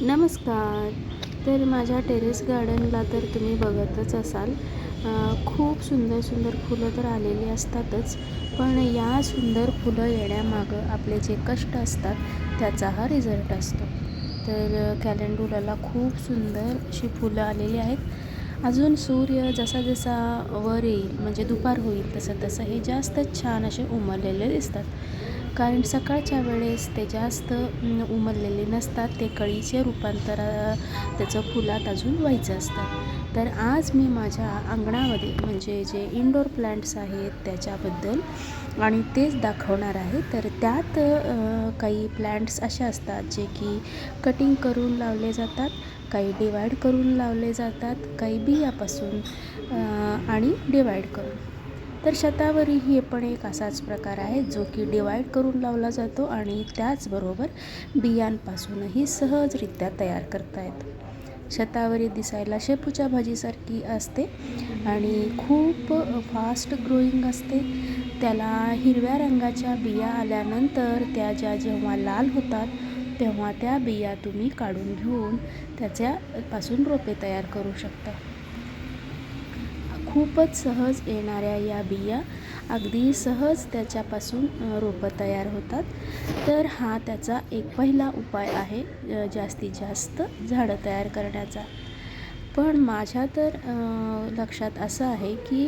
नमस्कार. तर माझ्या टेरेस गार्डनला तर तुम्ही बघतच असाल. खूप सुंदर सुंदर फुलं तर आलेली असतातच. पण या सुंदर फुलं येण्यामागं आपले जे कष्ट असतात त्याचा हा रिझल्ट असतो. तर कॅलेंडुलाला खूप सुंदर अशी फुलं आलेली आहेत. अजून सूर्य जसा जसा वर येईल म्हणजे दुपार होईल तसं तसं हे जास्त छान असे उमललेले दिसतात. कारण सकाळच्या वेळेस ते जास्त उमललेले नसतात. ते कळीचे रूपांतर त्याचं फुलात अजून व्हायचं असतं. तर आज मी माझ्या अंगणामध्ये म्हणजे जे इनडोर प्लांट्स आहेत त्याच्याबद्दल आणि तेच दाखवणार आहे. तर त्यात काही प्लांट्स असे असतात जे की कटिंग करून लावले जातात काही डिवाईड करून लावले जातात काही बियापासून आणि डिवाईड करून. तर शतावरी हे पण एक असाच प्रकार आहे जो की डिवाईड करून लावला जातो आणि त्याचबरोबर बियांपासूनही सहजरित्या तयार करता येतो. शतावरी दिसायला शेपूच्या भाजीसारखी असते आणि खूप फास्ट ग्रोईंग असते. त्याला हिरव्या रंगाच्या बिया आल्यानंतर त्या ज्या जेव्हा लाल होतात तेव्हा त्या बिया तुम्ही काढून घेऊन त्याच्यापासून रोपे तयार करू शकता. खूपच सहज येणाऱ्या या बिया अगदी सहज त्याच्यापासून रोपं तयार होतात. तर हा त्याचा एक पहिला उपाय आहे जास्तीत जास्त झाडं तयार करण्याचा. पण माझ्या तर लक्षात असं आहे की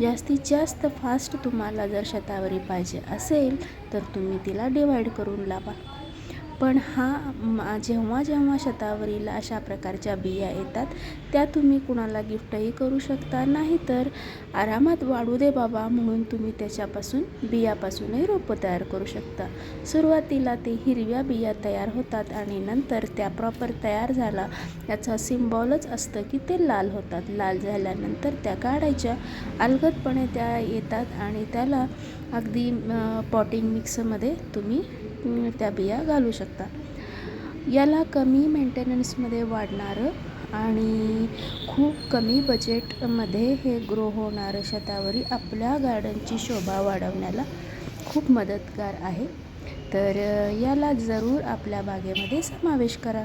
जास्तीत जास्त फास्ट तुम्हाला जर शतावरी पाहिजे असेल तर तुम्ही तिला डिवाईड करून लावा. पण हा जेव्हा जेव्हा शतावरीला अशा प्रकारच्या बिया येतात त्या तुम्ही कुणाला गिफ्टही करू शकता. नाही तर आरामात वाढू दे बाबा म्हणून तुम्ही त्याच्यापासून बियापासूनही रोपं तयार करू शकता. सुरुवातीला ते हिरव्या बिया तयार होतात आणि नंतर त्या प्रॉपर तयार झाला. याचा सिम्बॉलच असतं की ते लाल होतात. लाल झाल्यानंतर त्या काढायच्या. अलगदपणे त्या येतात आणि त्याला अगदी पॉटिंग मिक्समध्ये तुम्ही त्या बिया घालू शकता. याला कमी मेंटेनन्समध्ये वाढणारं आणि खूप कमी बजेटमध्ये हे ग्रो होणारं शतावरी आपल्या गार्डनची शोभा वाढवण्याला खूप मदतगार आहे. तर याला जरूर आपल्या बागेमध्ये समावेश करा.